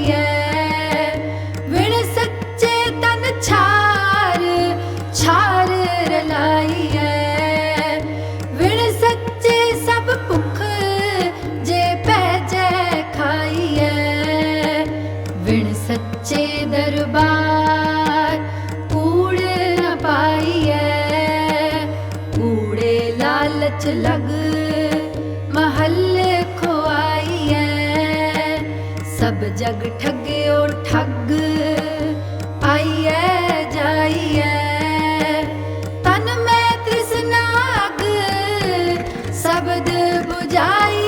ਚਲਾਈਐ ਵਿਣ ਸੱਚੇ ਤਨ ਛਾਰ ਛਾਰ ਰਲਾਈਐ ਵਿਣ ਸੱਚੇ ਸਭ ਭੁੱਖ ਜੇ ਪੈ ਜੈ ਖਾਈਐ ਵਿਣ ਸੱਚੇ ਦਰਬਾਰ ਕੂੜ ਨ ਪਾਈਐ ਕੂੜੇ ਲਾਲਚ ਲਗ ਸਭ ਜਗ ਠੱਗਿਓ ਠੱਗ। ਆਈਐ ਜਾਈਐ। ਤਨ ਮੈਂ ਤ੍ਰਿਸ਼ਨਾਗ ਸਬਦ 부ਝਾਈ